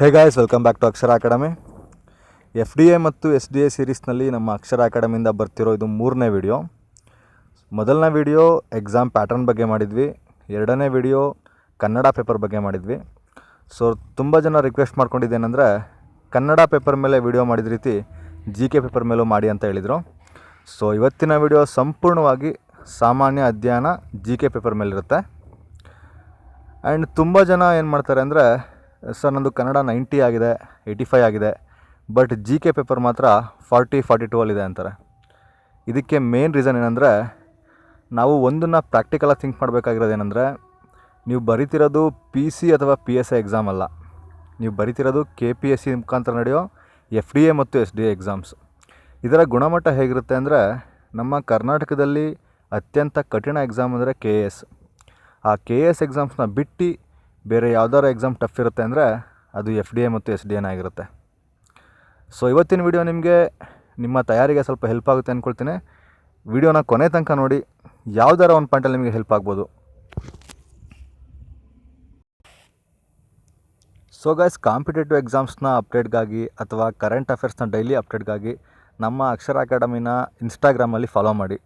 Hey guys welcome back to Akshara academy F D A ಮತ್ತು S D A ಸೀರೀಸ್ನಲ್ಲಿ ನಮ್ಮ ಅಕ್ಷರ ಅಕಾಡೆಮಿಯಿಂದ ಬರ್ತಿರೋ ಇದು ಮೂರನೇ ವಿಡಿಯೋ ಮೊದಲನೇ ವಿಡಿಯೋ ಎಕ್ಸಾಮ್ ಪ್ಯಾಟರ್ನ್ ಬಗ್ಗೆ ಮಾಡಿದ್ವಿ. ಎರಡನೇ ವಿಡಿಯೋ ಕನ್ನಡ ಪೇಪರ್ ಬಗ್ಗೆ ಮಾಡಿದ್ವಿ. ಸೊ ತುಂಬ ಜನ ರಿಕ್ವೆಸ್ಟ್ ಮಾಡ್ಕೊಂಡಿದ್ದೇನೆಂದರೆ ಕನ್ನಡ ಪೇಪರ್ ಮೇಲೆ ವಿಡಿಯೋ ಮಾಡಿದ ರೀತಿ ಜಿ ಕೆ ಪೇಪರ್ ಮೇಲೂ ಮಾಡಿ ಅಂತ ಹೇಳಿದರು. ಸೊ ಇವತ್ತಿನ ವಿಡಿಯೋ ಸಂಪೂರ್ಣವಾಗಿ ಸಾಮಾನ್ಯ ಅಧ್ಯಯನ ಜಿ ಕೆ ಪೇಪರ್ ಮೇಲಿರುತ್ತೆ. ಆ್ಯಂಡ್ ತುಂಬ ಜನ ಏನು ಮಾಡ್ತಾರೆ ಅಂದರೆ ಸರ್, ನಂದು ಕನ್ನಡ ನೈಂಟಿ ಆಗಿದೆ, ಏಯ್ಟಿ ಫೈವ್ ಆಗಿದೆ, ಬಟ್ ಜಿ ಕೆ ಪೇಪರ್ ಮಾತ್ರ ಫಾರ್ಟಿ ಫಾರ್ಟಿ ಟೂ ಅಲ್ಲಿದೆ ಅಂತಾರೆ. ಇದಕ್ಕೆ ಮೇನ್ ರೀಸನ್ ಏನಂದರೆ, ನಾವು ಒಂದನ್ನು ಪ್ರಾಕ್ಟಿಕಲಾಗಿ ಥಿಂಕ್ ಮಾಡಬೇಕಾಗಿರೋದು ಏನಂದರೆ, ನೀವು ಬರಿತಿರೋದು ಪಿ ಸಿ ಅಥವಾ ಪಿ ಎಸ್ ಐ ಎಕ್ಸಾಮ್ ಅಲ್ಲ. ನೀವು ಬರಿತಿರೋದು ಕೆ ಪಿ ಎಸ್ ಸಿ ಮುಖಾಂತರ ನಡೆಯೋ ಎಫ್ ಡಿ ಎ ಮತ್ತು ಎಸ್ ಡಿ ಎ ಎಕ್ಸಾಮ್ಸ್. ಇದರ ಗುಣಮಟ್ಟ ಹೇಗಿರುತ್ತೆ ಅಂದರೆ, ನಮ್ಮ ಕರ್ನಾಟಕದಲ್ಲಿ ಅತ್ಯಂತ ಕಠಿಣ ಎಕ್ಸಾಮ್ ಅಂದರೆ ಕೆ ಎ ಎಸ್. ಆ ಕೆ ಎ ಎಸ್ ಎಕ್ಸಾಮ್ಸ್ನ ಬಿಟ್ಟು ಬೇರೆ ಯಾವ್ದಾರ ಎಕ್ಸಾಮ್ ಟಫ್ ಇರುತ್ತೆ ಅಂದರೆ ಅದು ಎಫ್ ಡಿ ಎ ಮತ್ತು ಎಸ್ ಡಿ ಎನ್ ಆಗಿರುತ್ತೆ. ಸೊ ಇವತ್ತಿನ ವಿಡಿಯೋ ನಿಮಗೆ ನಿಮ್ಮ ತಯಾರಿಗೆ ಸ್ವಲ್ಪ ಹೆಲ್ಪ್ ಆಗುತ್ತೆ ಅಂದ್ಕೊಳ್ತೀನಿ ವಿಡಿಯೋನ ಕೊನೆ ತನಕ ನೋಡಿ, ಯಾವ್ದಾರ ಒಂದು ಪಾಯಿಂಟಲ್ಲಿ ನಿಮಗೆ ಹೆಲ್ಪ್ ಆಗ್ಬೋದು. ಸೊ ಗೈಸ್ ಕಾಂಪಿಟೇಟಿವ್ ಎಕ್ಸಾಮ್ಸ್ನ ಅಪ್ಡೇಟ್ಗಾಗಿ ಅಥವಾ ಕರೆಂಟ್ ಅಫೇರ್ಸ್ನ ಡೈಲಿ ಅಪ್ಡೇಟ್ಗಾಗಿ ನಮ್ಮ ಅಕ್ಷರ ಅಕಾಡೆಮಿನ ಇನ್ಸ್ಟಾಗ್ರಾಮಲ್ಲಿ ಫಾಲೋ ಮಾಡಿ.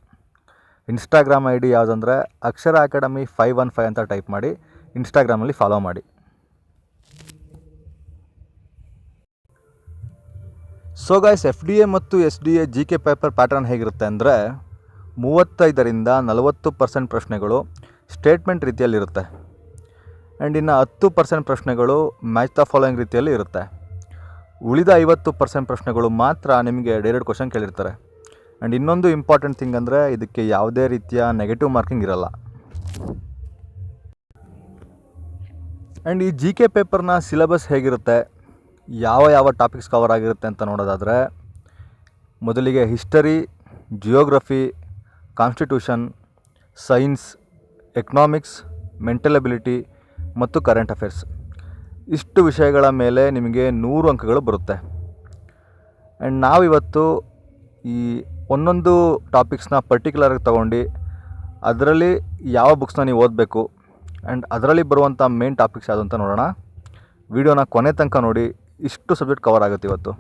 Instagram I D ಯಾವುದಂದರೆ Akshara academy five one five ಅಂತ ಟೈಪ್ ಮಾಡಿ. ಇನ್ಸ್ಟಾಗ್ರಾಮಲ್ಲಿ ಫಾಲೋ ಮಾಡಿ. So guys F D A ಮತ್ತು S D A G K paper pattern ಹೇಗಿರುತ್ತೆ ಅಂದರೆ ಮೂವತ್ತೈದರಿಂದ ನಲವತ್ತು ಪರ್ಸೆಂಟ್ ಪ್ರಶ್ನೆಗಳು ಸ್ಟೇಟ್ಮೆಂಟ್ ರೀತಿಯಲ್ಲಿರುತ್ತೆ ಆ್ಯಂಡ್ ಇನ್ನು ಹತ್ತು ಪರ್ಸೆಂಟ್ ಪ್ರಶ್ನೆಗಳು ಮ್ಯಾಚ್ ದ ಫಾಲೋಯಿಂಗ್ ರೀತಿಯಲ್ಲಿ ಇರುತ್ತೆ. ಉಳಿದ ಐವತ್ತು ಪರ್ಸೆಂಟ್ ಪ್ರಶ್ನೆಗಳು ಮಾತ್ರ ನಿಮಗೆ ಡೈರೆಕ್ಟ್ ಕ್ವಶನ್ ಕೇಳಿರ್ತಾರೆ. ಆ್ಯಂಡ್ ಇನ್ನೊಂದು ಇಂಪಾರ್ಟೆಂಟ್ ಥಿಂಗ್ ಅಂದರೆ ಇದಕ್ಕೆ ಯಾವುದೇ ರೀತಿಯ ನೆಗೆಟಿವ್ ಮಾರ್ಕಿಂಗ್ ಇರಲ್ಲ. ಆ್ಯಂಡ್ ಈ ಜಿ ಕೆ ಪೇಪರ್ನ ಸಿಲೆಬಸ್ ಹೇಗಿರುತ್ತೆ? ಯಾವ ಯಾವ ಟಾಪಿಕ್ಸ್ ಕವರ್ ಆಗಿರುತ್ತೆ ಅಂತ ನೋಡೋದಾದರೆ, ಮೊದಲಿಗೆ history geography constitution science economics mental ability ಮತ್ತು ಕರೆಂಟ್ ಅಫೇರ್ಸ್ ಇಷ್ಟು ವಿಷಯಗಳ ಮೇಲೆ ನಿಮಗೆ ನೂರು ಅಂಕಗಳು ಬರುತ್ತೆ. ಆ್ಯಂಡ್ ನಾವಿವತ್ತು ಈ ಒಂದೊಂದು ಟಾಪಿಕ್ಸ್ನ ಪರ್ಟಿಕ್ಯುಲರಾಗಿ ತಗೊಂಡು, ಅದರಲ್ಲಿ ಯಾವ ಬುಕ್ಸ್ನ ನೀವು ಓದಬೇಕು ಆ್ಯಂಡ್ ಅದರಲ್ಲಿ ಬರುವಂಥ ಮೇನ್ ಟಾಪಿಕ್ಸ್ ಯಾವುದು ಅಂತ ನೋಡೋಣ. ವಿಡಿಯೋನ ಕೊನೆ ತನಕ ನೋಡಿ, ಇಷ್ಟು ಸಬ್ಜೆಕ್ಟ್ ಕವರ್ ಆಗುತ್ತೆ ಇವತ್ತು.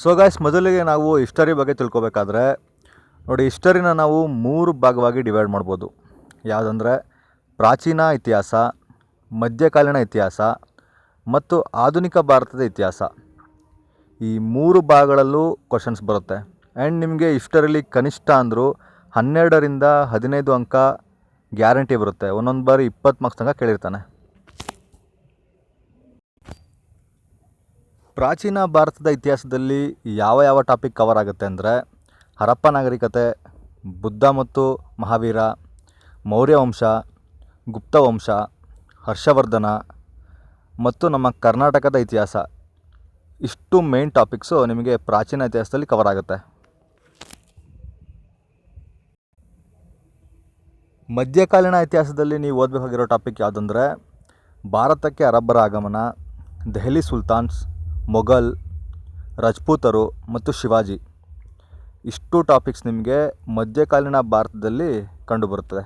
ಸೊ ಗಾಯ್ಸ್ ಮೊದಲಿಗೆ ನಾವು ಹಿಸ್ಟರಿ ಬಗ್ಗೆ ತಿಳ್ಕೊಬೇಕಾದ್ರೆ, ನೋಡಿ ಹಿಸ್ಟರಿನ ನಾವು ಮೂರು ಭಾಗವಾಗಿ ಡಿವೈಡ್ ಮಾಡ್ಬೋದು. ಯಾವುದಂದರೆ, ಪ್ರಾಚೀನ ಇತಿಹಾಸ, ಮಧ್ಯಕಾಲೀನ ಇತಿಹಾಸ, ಮತ್ತು ಆಧುನಿಕ ಭಾರತದ ಇತಿಹಾಸ. ಈ ಮೂರು ಭಾಗಗಳಲ್ಲೂ ಕ್ವಶನ್ಸ್ ಬರುತ್ತೆ. ಆ್ಯಂಡ್ ನಿಮಗೆ ಹಿಸ್ಟರಿಲಿ ಕನಿಷ್ಠ ಅಂದರೂ ಹನ್ನೆರಡರಿಂದ ಹದಿನೈದು ಅಂಕ ಗ್ಯಾರಂಟಿ ಬರುತ್ತೆ. ಒಂದೊಂದು ಬಾರಿ ಇಪ್ಪತ್ತು ಮಾರ್ಕ್ಸ್ ತನಕ ಕೇಳಿರ್ತಾನೆ. ಪ್ರಾಚೀನ ಭಾರತದ ಇತಿಹಾಸದಲ್ಲಿ ಯಾವ ಯಾವ ಟಾಪಿಕ್ ಕವರ್ ಆಗುತ್ತೆ ಅಂದರೆ ಹರಪ್ಪ ನಾಗರಿಕತೆ, ಬುದ್ಧ ಮತ್ತು ಮಹಾವೀರ, ಮೌರ್ಯ ವಂಶ, ಗುಪ್ತ ವಂಶ, ಹರ್ಷವರ್ಧನ ಮತ್ತು ನಮ್ಮ ಕರ್ನಾಟಕದ ಇತಿಹಾಸ. ಇಷ್ಟು ಮೇನ್ ಟಾಪಿಕ್ಸು ನಿಮಗೆ ಪ್ರಾಚೀನ ಇತಿಹಾಸದಲ್ಲಿ ಕವರ್ ಆಗುತ್ತೆ. ಮಧ್ಯಕಾಲೀನ ಇತಿಹಾಸದಲ್ಲಿ ನೀವು ಓದಬೇಕಾಗಿರೋ ಟಾಪಿಕ್ ಯಾವುದಂದರೆ, ಭಾರತಕ್ಕೆ ಅರಬ್ಬರ ಆಗಮನ, ದೆಹಲಿ ಸುಲ್ತಾನ್ಸ್, ಮೊಘಲ್, ರಜಪೂತರು ಮತ್ತು ಶಿವಾಜಿ. ಇಷ್ಟು ಟಾಪಿಕ್ಸ್ ನಿಮಗೆ ಮಧ್ಯಕಾಲೀನ ಭಾರತದಲ್ಲಿ ಕಂಡುಬರುತ್ತದೆ.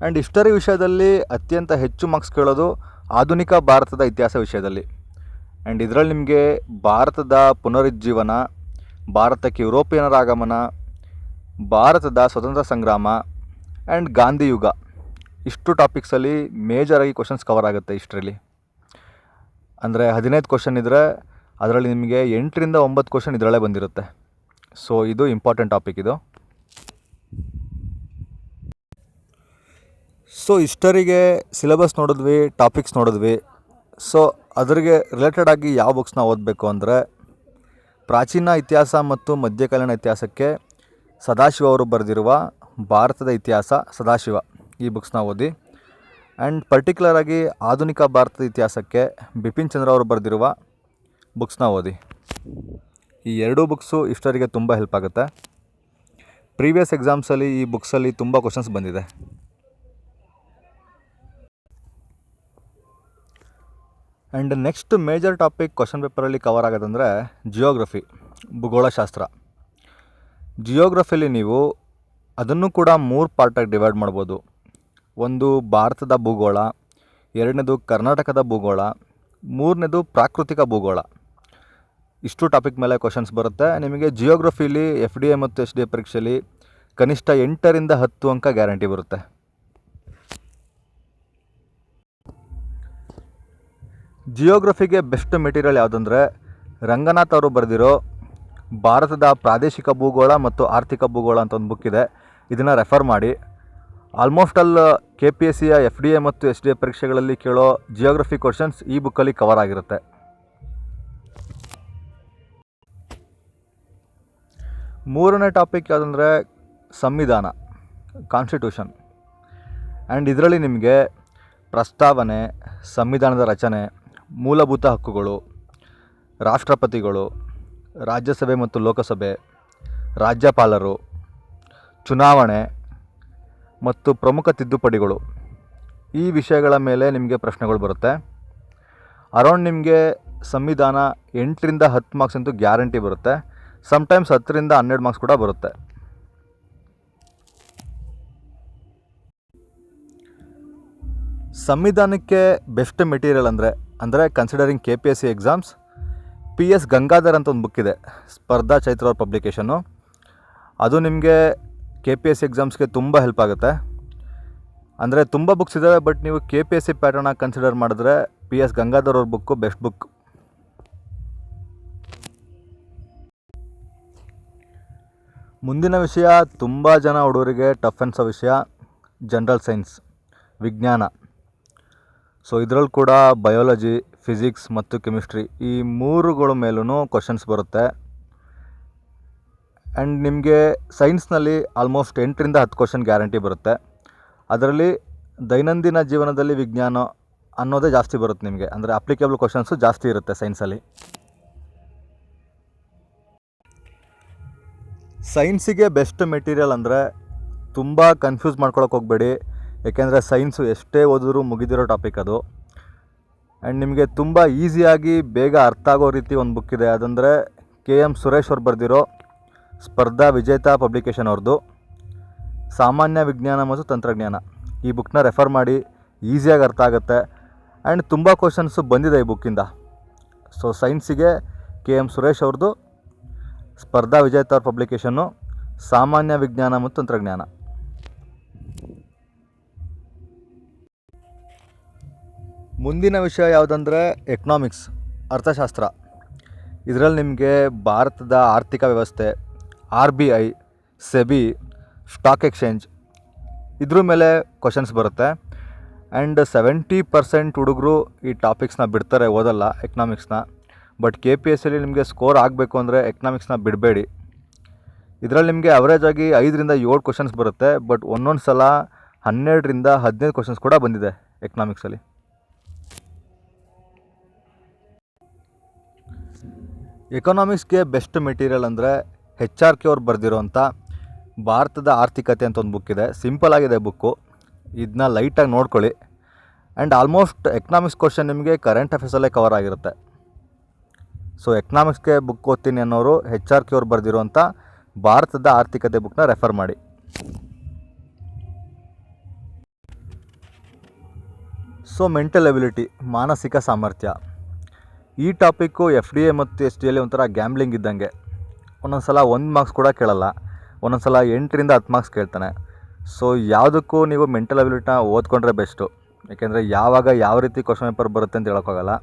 ಆ್ಯಂಡ್ ಹಿಸ್ಟರಿ ವಿಷಯದಲ್ಲಿ ಅತ್ಯಂತ ಹೆಚ್ಚು ಮಾರ್ಕ್ಸ್ ಕೇಳೋದು ಆಧುನಿಕ ಭಾರತದ ಇತಿಹಾಸ ವಿಷಯದಲ್ಲಿ. ಆ್ಯಂಡ್ ಇದರಲ್ಲಿ ನಿಮಗೆ ಭಾರತದ ಪುನರುಜ್ಜೀವನ ಭಾರತಕ್ಕೆ ಯುರೋಪಿಯನರ ಆಗಮನ ಭಾರತದ ಸ್ವತಂತ್ರ ಸಂಗ್ರಾಮ ಆ್ಯಂಡ್ ಗಾಂಧಿ ಯುಗ. ಇಷ್ಟು ಟಾಪಿಕ್ಸಲ್ಲಿ ಮೇಜರಾಗಿ ಕ್ವಶನ್ಸ್ ಕವರ್ ಆಗುತ್ತೆ ಇಷ್ಟರಲ್ಲಿ. ಅಂದರೆ ಹದಿನೈದು ಕ್ವಶನ್ ಇದ್ದರೆ ಅದರಲ್ಲಿ ನಿಮಗೆ ಎಂಟರಿಂದ ಒಂಬತ್ತು ಕ್ವಶನ್ ಇದರಲ್ಲೇ ಬಂದಿರುತ್ತೆ. ಸೊ ಇದು ಇಂಪಾರ್ಟೆಂಟ್ ಟಾಪಿಕ್ ಇದು. ಸೊ ಇಷ್ಟರಿಗೆ ಸಿಲೆಬಸ್ ನೋಡಿದ್ವಿ ಟಾಪಿಕ್ಸ್ ನೋಡಿದ್ವಿ. ಸೊ ಅದರಿಗೆ ರಿಲೇಟೆಡ್ ಆಗಿ ಯಾವ ಬುಕ್ಸ್ನ ಓದಬೇಕು ಅಂದರೆ ಪ್ರಾಚೀನ ಇತಿಹಾಸ ಮತ್ತು ಮಧ್ಯಕಾಲೀನ ಇತಿಹಾಸಕ್ಕೆ ಸದಾಶಿವ ಅವರು ಬರೆದಿರುವ ಭಾರತದ ಇತಿಹಾಸ ಸದಾಶಿವ ಈ ಬುಕ್ಸ್ನ ಓದಿ. ಆ್ಯಂಡ್ ಪರ್ಟಿಕ್ಯುಲರಾಗಿ ಆಧುನಿಕ ಭಾರತದ ಇತಿಹಾಸಕ್ಕೆ ಬಿಪಿನ್ ಚಂದ್ರ ಅವರು ಬರೆದಿರುವ ಬುಕ್ಸ್ನ ಓದಿ. ಈ ಎರಡೂ ಬುಕ್ಸು ಇಷ್ಟರಿಗೆ ತುಂಬ ಹೆಲ್ಪ್ ಆಗುತ್ತೆ. ಪ್ರೀವಿಯಸ್ ಎಕ್ಸಾಮ್ಸಲ್ಲಿ ಈ ಬುಕ್ಸಲ್ಲಿ ತುಂಬ ಕ್ವಶನ್ಸ್ ಬಂದಿದೆ. And next major topic question ಪೇಪರಲ್ಲಿ ಕವರ್ ಆಗೋದಂದರೆ ಜಿಯೋಗ್ರಫಿ ಭೂಗೋಳಶಾಸ್ತ್ರ. ಜಿಯೋಗ್ರಫಿಲಿ ನೀವು ಅದನ್ನು ಕೂಡ ಮೂರು ಪಾರ್ಟಾಗಿ ಡಿವೈಡ್ ಮಾಡ್ಬೋದು. ಒಂದು ಭಾರತದ ಭೂಗೋಳ, ಎರಡನೇದು ಕರ್ನಾಟಕದ ಭೂಗೋಳ, ಮೂರನೇದು ಪ್ರಾಕೃತಿಕ ಭೂಗೋಳ. ಇಷ್ಟು ಟಾಪಿಕ್ ಮೇಲೆ ಕ್ವಶನ್ಸ್ ಬರುತ್ತೆ. ನಿಮಗೆ ಜಿಯೋಗ್ರಫಿಲಿ ಎಫ್ ಡಿ ಎ ಮತ್ತು ಎಸ್ ಡಿ ಎ ಪರೀಕ್ಷೆಯಲ್ಲಿ ಕನಿಷ್ಠ ಎಂಟರಿಂದ ಹತ್ತು ಅಂಕ ಗ್ಯಾರಂಟಿ ಬರುತ್ತೆ. ಜಿಯೋಗ್ರಫಿಗೆ ಬೆಸ್ಟ್ ಮೆಟೀರಿಯಲ್ ಯಾವುದಂದ್ರೆ ರಂಗನಾಥ್ ಅವರು ಬರೆದಿರೋ ಭಾರತದ ಪ್ರಾದೇಶಿಕ ಭೂಗೋಳ ಮತ್ತು ಆರ್ಥಿಕ ಭೂಗೋಳ ಅಂತ ಒಂದು ಬುಕ್ ಇದೆ. ಇದನ್ನು ರೆಫರ್ ಮಾಡಿ. Almost all K P S ಸಿಯ ಎಫ್ ಡಿ ಎ ಮತ್ತು ಎಸ್ ಡಿ ಎ ಪರೀಕ್ಷೆಗಳಲ್ಲಿ ಕೇಳೋ ಜಿಯೋಗ್ರಫಿ ಕ್ವಶನ್ಸ್ ಈ ಬುಕ್ಕಲ್ಲಿ ಕವರ್ ಆಗಿರುತ್ತೆ. ಮೂರನೇ ಟಾಪಿಕ್ ಯಾವುದಂದರೆ ಸಂವಿಧಾನ ಕಾನ್ಸ್ಟಿಟ್ಯೂಷನ್ ಆ್ಯಂಡ್ ಇದರಲ್ಲಿ ನಿಮಗೆ ಪ್ರಸ್ತಾವನೆ, ಸಂವಿಧಾನದ ರಚನೆ ಮೂಲಭೂತ ಹಕ್ಕುಗಳು, ರಾಷ್ಟ್ರಪತಿಗಳು, ರಾಜ್ಯಸಭೆ ಮತ್ತು ಲೋಕಸಭೆ, ರಾಜ್ಯಪಾಲರು, ಚುನಾವಣೆ ಮತ್ತು ಪ್ರಮುಖ ತಿದ್ದುಪಡಿಗಳು. ಈ ವಿಷಯಗಳ ಮೇಲೆ ನಿಮಗೆ ಪ್ರಶ್ನೆಗಳು ಬರುತ್ತೆ. ಅರೌಂಡ್ ನಿಮಗೆ ಸಂವಿಧಾನ ಎಂಟರಿಂದ ಹತ್ತು ಮಾರ್ಕ್ಸ್ ಅಂತೂ ಗ್ಯಾರಂಟಿ ಬರುತ್ತೆ. ಸಮ್ಟೈಮ್ಸ್ ಹತ್ತರಿಂದ ಹನ್ನೆರಡು ಮಾರ್ಕ್ಸ್ ಕೂಡ ಬರುತ್ತೆ. ಸಂವಿಧಾನಕ್ಕೆ ಬೆಸ್ಟ್ ಮೆಟೀರಿಯಲ್ ಅಂದರೆ ಅಂದರೆ considering K P S C exams P S Gangadhar ಅಂತ ಒಂದು ಬುಕ್ ಇದೆ ಸ್ಪರ್ಧಾ ಚೈತ್ರ ಅವ್ರ ಪಬ್ಲಿಕೇಶನ್ನು ಅದು ನಿಮಗೆ ಕೆ ಪಿ ಎಸ್ ಸಿ ಎಕ್ಸಾಮ್ಸ್ಗೆ ತುಂಬ ಹೆಲ್ಪ್ ಆಗುತ್ತೆ. ಅಂದರೆ ತುಂಬ ಬುಕ್ಸ್ ಇದ್ದಾವೆ ಬಟ್ ನೀವು K P S C ಪ್ಯಾಟರ್ನ consider ಮಾಡಿದ್ರೆ ಪಿ ಎಸ್ ಗಂಗಾಧರ್ ಅವ್ರ ಬುಕ್ಕು ಬೆಸ್ಟ್ ಬುಕ್ ಮುಂದಿನ ವಿಷಯ, ತುಂಬ ಜನ ಹುಡುಗರಿಗೆ ಟಫ್ ಅನ್ಸೋ ವಿಷಯ ಜನರಲ್ ಸೈನ್ಸ್ ವಿಜ್ಞಾನ. ಸೊ ಇದರಲ್ಲಿ ಕೂಡ ಬಯೋಲಜಿ ಫಿಸಿಕ್ಸ್ ಮತ್ತು ಕೆಮಿಸ್ಟ್ರಿ ಈ ಮೂರುಗಳ ಮೇಲೂ ಕ್ವಶನ್ಸ್ ಬರುತ್ತೆ. ಆ್ಯಂಡ್ ನಿಮಗೆ ಸೈನ್ಸ್ನಲ್ಲಿ ಆಲ್ಮೋಸ್ಟ್ ಎಂಟರಿಂದ ಹತ್ತು ಕ್ವಶನ್ ಗ್ಯಾರಂಟಿ ಬರುತ್ತೆ. ಅದರಲ್ಲಿ ದೈನಂದಿನ ಜೀವನದಲ್ಲಿ ವಿಜ್ಞಾನ ಅನ್ನೋದೇ ಜಾಸ್ತಿ ಬರುತ್ತೆ ನಿಮಗೆ. ಅಂದರೆ ಅಪ್ಲಿಕೇಬಲ್ ಕ್ವಶನ್ಸು ಜಾಸ್ತಿ ಇರುತ್ತೆ ಸೈನ್ಸಲ್ಲಿ ಸೈನ್ಸಿಗೆ ಬೆಸ್ಟ್ ಮೆಟೀರಿಯಲ್ ಅಂದರೆ ತುಂಬ ಕನ್ಫ್ಯೂಸ್ ಮಾಡ್ಕೊಳಕ್ಕೆ ಹೋಗಬೇಡಿ. ಯಾಕೆಂದರೆ ಸೈನ್ಸು ಎಷ್ಟೇ ಓದಿದ್ರೂ ಮುಗಿದಿರೋ ಟಾಪಿಕ್ ಅದು. ಆ್ಯಂಡ್ ನಿಮಗೆ ತುಂಬ ಈಸಿಯಾಗಿ ಬೇಗ ಅರ್ಥ ಆಗೋ ರೀತಿ ಒಂದು ಬುಕ್ ಇದೆ. ಅದಂದರೆ ಕೆ ಎಂ ಸುರೇಶ್ ಅವ್ರು ಬರೆದಿರೋ ಸ್ಪರ್ಧಾ ವಿಜೇತ ಪಬ್ಲಿಕೇಶನ್ ಅವ್ರದ್ದು ಸಾಮಾನ್ಯ ವಿಜ್ಞಾನ ಮತ್ತು ತಂತ್ರಜ್ಞಾನ. ಈ ಬುಕ್ನ ರೆಫರ್ ಮಾಡಿ ಈಸಿಯಾಗಿ ಅರ್ಥ ಆಗುತ್ತೆ. ಆ್ಯಂಡ್ ತುಂಬ ಕ್ವಶನ್ಸು ಬಂದಿದೆ ಈ ಬುಕ್ಕಿಂದ ಸೊ ಸೈನ್ಸಿಗೆ ಕೆ ಎಂ ಸುರೇಶ್ ಅವ್ರದ್ದು ಸ್ಪರ್ಧಾ ವಿಜೇತ ಅವ್ರ ಪಬ್ಲಿಕೇಶನ್ನು ಸಾಮಾನ್ಯ ವಿಜ್ಞಾನ ಮತ್ತು ತಂತ್ರಜ್ಞಾನ. ಮುಂದಿನ ವಿಷಯ ಯಾವುದಂದರೆ ಎಕನಾಮಿಕ್ಸ್ ಅರ್ಥಶಾಸ್ತ್ರ. ಇದರಲ್ಲಿ ನಿಮಗೆ ಭಾರತದ ಆರ್ಥಿಕ ವ್ಯವಸ್ಥೆ, R B I, SEBI stock exchange ಇದ್ರ ಮೇಲೆ ಕ್ವಶನ್ಸ್ ಬರುತ್ತೆ. ಆ್ಯಂಡ್ ಸೆವೆಂಟಿ ಪರ್ಸೆಂಟ್ ಹುಡುಗರು ಈ ಟಾಪಿಕ್ಸ್ನ ಬಿಡ್ತಾರೆ ಓದಲ್ಲ ಎಕನಾಮಿಕ್ಸ್ನ ಬಟ್ ಕೆ ಪಿ ಎಸ್ ಸಿಲಿ ನಿಮಗೆ ಸ್ಕೋರ್ ಆಗಬೇಕು ಅಂದರೆ ಎಕನಾಮಿಕ್ಸ್ನ ಬಿಡಬೇಡಿ. ಇದರಲ್ಲಿ ನಿಮಗೆ ಅವರೇಜ್ ಆಗಿ ಐದರಿಂದ ಏಳು ಕ್ವಶನ್ಸ್ ಬರುತ್ತೆ ಬಟ್ ಒಂದೊಂದು ಸಲ ಹನ್ನೆರಡರಿಂದ ಹದಿನೈದು ಕ್ವಶನ್ಸ್ ಕೂಡ ಬಂದಿದೆ ಎಕನಾಮಿಕ್ಸಲ್ಲಿ ಎಕನಾಮಿಕ್ಸ್ಗೆ ಬೆಸ್ಟ್ ಮೆಟೀರಿಯಲ್ ಅಂದರೆ ಹೆಚ್ ಆರ್ ಕೆ ಅವ್ರು ಬರೆದಿರೋಂಥ ಭಾರತದ ಆರ್ಥಿಕತೆ ಅಂತ ಒಂದು ಬುಕ್ ಇದೆ. ಸಿಂಪಲ್ ಆಗಿದೆ ಬುಕ್ಕು ಇದನ್ನ ಲೈಟಾಗಿ ನೋಡ್ಕೊಳ್ಳಿ. ಆ್ಯಂಡ್ ಆಲ್ಮೋಸ್ಟ್ ಎಕನಾಮಿಕ್ಸ್ ಕ್ವಶನ್ ನಿಮಗೆ ಕರೆಂಟ್ ಅಫೇರ್ಸಲ್ಲೇ ಕವರ್ ಆಗಿರುತ್ತೆ. ಸೊ ಎಕನಾಮಿಕ್ಸ್ಗೆ ಬುಕ್ ಓದ್ತೀನಿ ಅನ್ನೋರು ಹೆಚ್ ಆರ್ ಕೆ ಅವ್ರು ಬರೆದಿರುವಂಥ ಭಾರತದ ಆರ್ಥಿಕತೆ ಬುಕ್ನ ರೆಫರ್ ಮಾಡಿ. ಸೊ ಮೆಂಟಲ್ ಎಬಿಲಿಟಿ ಮಾನಸಿಕ ಸಾಮರ್ಥ್ಯ. ಈ ಟಾಪಿಕ್ಕು ಎಫ್ ಡಿ ಎ ಮತ್ತು ಎಸ್ ಡಿ ಎಲ್ಲಿ ಒಂಥರ ಗ್ಯಾಮ್ಲಿಂಗ್ ಇದ್ದಂಗೆ. ಒಂದೊಂದು ಸಲ ಒಂದು ಮಾರ್ಕ್ಸ್ ಕೂಡ ಕೇಳಲ್ಲ. ಒಂದೊಂದು ಸಲ ಎಂಟರಿಂದ ಹತ್ತು ಮಾರ್ಕ್ಸ್ ಕೇಳ್ತಾನೆ. ಸೊ ಯಾವುದಕ್ಕೂ ನೀವು ಮೆಂಟಲ್ ಅಬಿಲಿಟಿನ ಓದ್ಕೊಂಡ್ರೆ ಬೆಸ್ಟು. ಯಾಕೆಂದರೆ ಯಾವಾಗ ಯಾವ ರೀತಿ ಕ್ವಶನ್ ಪೇಪರ್ ಬರುತ್ತೆ ಅಂತ ಹೇಳೋಕ್ಕಾಗಲ್ಲ.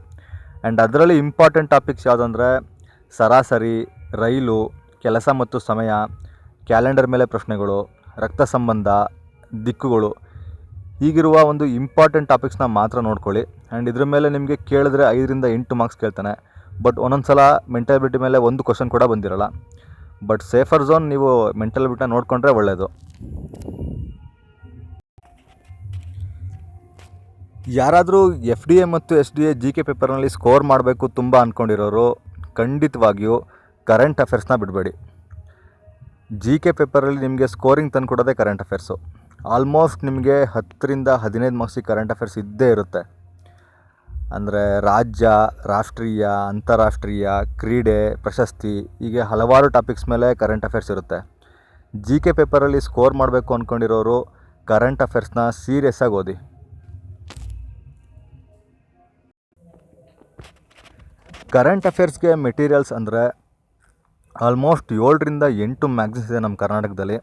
ಆ್ಯಂಡ್ ಅದರಲ್ಲಿ ಇಂಪಾರ್ಟೆಂಟ್ ಟಾಪಿಕ್ಸ್ ಯಾವುದಂದರೆ ಸರಾಸರಿ, ರೈಲು, ಕೆಲಸ ಮತ್ತು ಸಮಯ, ಕ್ಯಾಲೆಂಡರ್ ಮೇಲೆ ಪ್ರಶ್ನೆಗಳು, ರಕ್ತ ಸಂಬಂಧ, ದಿಕ್ಕುಗಳು. ಹೀಗಿರುವ ಒಂದು ಇಂಪಾರ್ಟೆಂಟ್ ಟಾಪಿಕ್ಸ್ನ ಮಾತ್ರ ನೋಡ್ಕೊಳ್ಳಿ. ಆ್ಯಂಡ್ ಇದ್ರ ಮೇಲೆ ನಿಮಗೆ ಕೇಳಿದ್ರೆ ಐದರಿಂದ ಎಂಟು ಮಾರ್ಕ್ಸ್ ಕೇಳ್ತಾನೆ. ಬಟ್ ಒಂದೊಂದು ಸಲ ಮೆಂಟಲ್ ಅಬಿಲಿಟಿ ಮೇಲೆ ಒಂದು ಕ್ವಶನ್ ಕೂಡ ಬಂದಿರಲ್ಲ. ಬಟ್ ಸೇಫರ್ ಝೋನ್ ನೀವು ಮೆಂಟಲ್ ನೋಡ್ಕೊಂಡ್ರೆ ನೋಡಿಕೊಂಡ್ರೆ ಒಳ್ಳೆಯದು ಯಾರಾದರೂ ಎಫ್ ಡಿ ಎ ಮತ್ತು S D A G K ಪೇಪರ್ನಲ್ಲಿ ಸ್ಕೋರ್ ಮಾಡಬೇಕು ತುಂಬ ಅಂದ್ಕೊಂಡಿರೋರು ಖಂಡಿತವಾಗಿಯೂ ಕರೆಂಟ್ ಅಫೇರ್ಸ್ನ ಬಿಡಬೇಡಿ. ಜಿ ಕೆ ಪೇಪರಲ್ಲಿ ನಿಮಗೆ ಸ್ಕೋರಿಂಗ್ ತಂದು ಕೊಡೋದೇ ಕರೆಂಟ್ ಅಫೇರ್ಸು ಆಲ್ಮೋಸ್ಟ್ ನಿಮಗೆ ಹತ್ತರಿಂದ ಹದಿನೈದು ಮಾರ್ಕ್ಸಿಗೆ ಕರೆಂಟ್ ಅಫೇರ್ಸ್ ಇದ್ದೇ ಇರುತ್ತೆ. ಅಂದರೆ ರಾಜ್ಯ, ರಾಷ್ಟ್ರೀಯ, ಅಂತಾರಾಷ್ಟ್ರೀಯ, ಕ್ರೀಡೆ, ಪ್ರಶಸ್ತಿ ಹೀಗೆ ಹಲವಾರು ಟಾಪಿಕ್ಸ್ ಮೇಲೆ ಕರೆಂಟ್ ಅಫೇರ್ಸ್ ಇರುತ್ತೆ. ಜಿ ಕೆ ಪೇಪರಲ್ಲಿ ಸ್ಕೋರ್ ಮಾಡಬೇಕು ಅಂದ್ಕೊಂಡಿರೋರು ಕರೆಂಟ್ ಅಫೇರ್ಸ್ನ ಸೀರಿಯಸ್ಸಾಗಿ ಓದಿ. ಕರೆಂಟ್ ಅಫೇರ್ಸ್ಗೆ ಮೆಟೀರಿಯಲ್ಸ್ ಅಂದರೆ ಆಲ್ಮೋಸ್ಟ್ ಏಳರಿಂದ ಎಂಟು ಮ್ಯಾಗ್ಝಿನ್ಸ್ ಇದೆ ನಮ್ಮ ಕರ್ನಾಟಕದಲ್ಲಿ.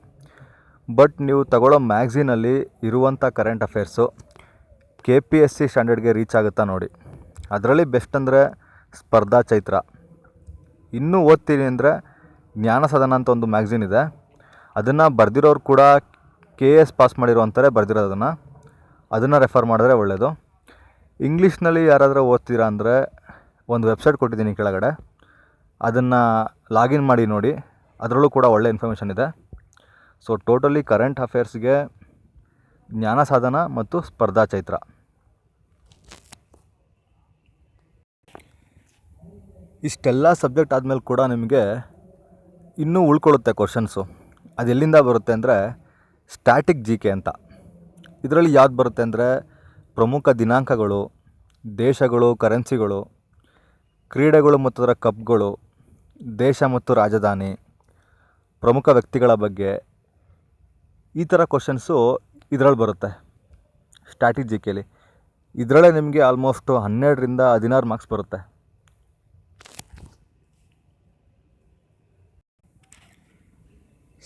ಬಟ್ ನೀವು ತಗೊಳ್ಳೋ ಮ್ಯಾಗ್ಝಿನಲ್ಲಿ ಇರುವಂಥ current affairs K P S C ಸ್ಟ್ಯಾಂಡರ್ಡ್ಗೆ reach ಆಗುತ್ತಾ ನೋಡಿ. ಅದರಲ್ಲಿ ಬೆಸ್ಟ್ ಅಂದರೆ ಸ್ಪರ್ಧಾ ಚೈತ್ರ. ಇನ್ನೂ ಓದ್ತೀನಿ ಅಂದರೆ ಜ್ಞಾನ ಸದನ ಅಂತ ಒಂದು ಮ್ಯಾಗ್ಝಿನ್ ಇದೆ. ಅದನ್ನು ಬರೆದಿರೋರು ಕೂಡ ಕೆ ಎಸ್ ಪಾಸ್ ಮಾಡಿರೋ ಅಂತಾರೆ, ಬರೆದಿರೋದನ್ನು. ಅದನ್ನು ರೆಫರ್ ಮಾಡಿದ್ರೆ ಒಳ್ಳೆಯದು ಇಂಗ್ಲೀಷ್ನಲ್ಲಿ ಯಾರಾದರೂ ಓದ್ತೀರಾ ಅಂದರೆ ಒಂದು ವೆಬ್ಸೈಟ್ ಕೊಟ್ಟಿದ್ದೀನಿ ಕೆಳಗಡೆ. ಅದನ್ನು ಲಾಗಿನ್ ಮಾಡಿ ನೋಡಿ. ಅದರಲ್ಲೂ ಕೂಡ ಒಳ್ಳೆ ಇನ್ಫಾರ್ಮೇಷನ್ ಇದೆ. ಸೊ ಟೋಟಲಿ ಕರೆಂಟ್ ಅಫೇರ್ಸ್ಗೆ ಜ್ಞಾನ ಸಾಧನ ಮತ್ತು ಸ್ಪರ್ಧಾ ಚೈತ್ರ. ಇಷ್ಟೆಲ್ಲ ಸಬ್ಜೆಕ್ಟ್ ಆದಮೇಲೆ ಕೂಡ ನಿಮಗೆ ಇನ್ನೂ ಉಳ್ಕೊಳ್ಳುತ್ತೆ ಕ್ವಶನ್ಸು ಅದು ಎಲ್ಲಿಂದ ಬರುತ್ತೆ ಅಂದರೆ ಸ್ಟ್ಯಾಟಿಕ್ ಜಿ ಕೆ ಅಂತ. ಇದರಲ್ಲಿ ಯಾವ್ದು ಬರುತ್ತೆ ಅಂದರೆ ಪ್ರಮುಖ ದಿನಾಂಕಗಳು, ದೇಶಗಳು ಕರೆನ್ಸಿಗಳು ಕ್ರೀಡೆಗಳು ಮತ್ತು ಅದರ ಕಪ್ಗಳು ದೇಶ ಮತ್ತು ರಾಜಧಾನಿ, ಪ್ರಮುಖ ವ್ಯಕ್ತಿಗಳ ಬಗ್ಗೆ ಈ ಥರ ಕ್ವಶನ್ಸು ಇದರಲ್ಲಿ ಬರುತ್ತೆ. ಸ್ಟ್ಯಾಟಿಕ್ ಜಿ ಕೆಲಿ ಇದರಲ್ಲೇ ನಿಮಗೆ ಆಲ್ಮೋಸ್ಟು ಹನ್ನೆರಡರಿಂದ ಹದಿನಾರು ಮಾರ್ಕ್ಸ್ ಬರುತ್ತೆ.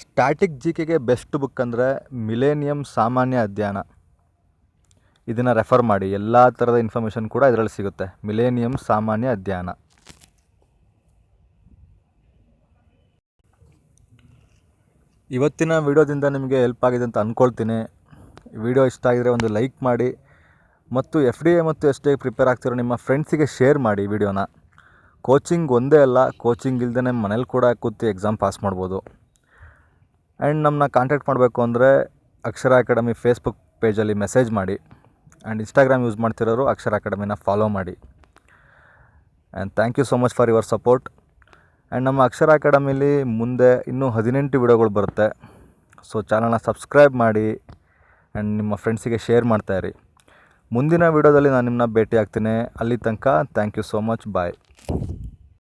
ಸ್ಟ್ಯಾಟಿಕ್ ಜಿ ಕೆಗೆ ಬೆಸ್ಟ್ ಬುಕ್ ಅಂದರೆ ಮಿಲೇನಿಯಮ್ ಸಾಮಾನ್ಯ ಅಧ್ಯಯನ. ಇದನ್ನು ರೆಫರ್ ಮಾಡಿ. ಎಲ್ಲ ಥರದ ಇನ್ಫಾರ್ಮೇಷನ್ ಕೂಡ ಇದರಲ್ಲಿ ಸಿಗುತ್ತೆ. ಮಿಲೇನಿಯಮ್ ಸಾಮಾನ್ಯ ಅಧ್ಯಯನ. ಇವತ್ತಿನ ವಿಡಿಯೋದಿಂದ ನಿಮಗೆ ಹೆಲ್ಪ್ ಆಗಿದೆ ಅಂತ ಅಂದ್ಕೊಳ್ತೀನಿ ವಿಡಿಯೋ ಇಷ್ಟ ಆಗಿದರೆ ಒಂದು ಲೈಕ್ ಮಾಡಿ ಮತ್ತು ಎಫ್ ಡಿ ಎ ಮತ್ತು ಎಸ್ ಡಿ ಪ್ರಿಪೇರ್ ಆಗ್ತಿರೋ ನಿಮ್ಮ ಫ್ರೆಂಡ್ಸಿಗೆ ಶೇರ್ ಮಾಡಿ ವಿಡಿಯೋನ. ಕೋಚಿಂಗ್ ಒಂದೇ ಅಲ್ಲ ಕೋಚಿಂಗ್ ಇಲ್ಲದೇ ಮನೇಲಿ ಕೂಡ ಕೂತು ಎಕ್ಸಾಮ್ ಪಾಸ್ ಮಾಡ್ಬೋದು. ಆ್ಯಂಡ್ ನಮ್ಮನ್ನ ಕಾಂಟ್ಯಾಕ್ಟ್ ಮಾಡಬೇಕು ಅಂದರೆ ಅಕ್ಷರ ಅಕಾಡೆಮಿ ಫೇಸ್ಬುಕ್ ಪೇಜಲ್ಲಿ ಮೆಸೇಜ್ ಮಾಡಿ. ಆ್ಯಂಡ್ ಇನ್ಸ್ಟಾಗ್ರಾಮ್ ಯೂಸ್ ಮಾಡ್ತಿರೋರು ಅಕ್ಷರ ಅಕಾಡೆಮಿನ ಫಾಲೋ ಮಾಡಿ. And thank you so much for your support and ನಮ್ಮ ಅಕ್ಷರ ಅಕಾಡೆಮಿಲಿ ಮುಂದೆ ಇನ್ನೂ ಹದಿನೆಂಟು ವಿಡಿಯೋಗಳು ಬರುತ್ತೆ. ಸೊ ಚಾನಲ್ನ ಸಬ್ಸ್ಕ್ರೈಬ್ ಮಾಡಿ ಆ್ಯಂಡ್ ನಿಮ್ಮ ಫ್ರೆಂಡ್ಸಿಗೆ ಶೇರ್ ಮಾಡ್ತಾಯಿರಿ ಮುಂದಿನ ವಿಡಿಯೋದಲ್ಲಿ ನಾನು ನಿಮ್ಮನ್ನ ಭೇಟಿ ಆಗ್ತೀನಿ ಅಲ್ಲಿ ತನಕ thank you so much bye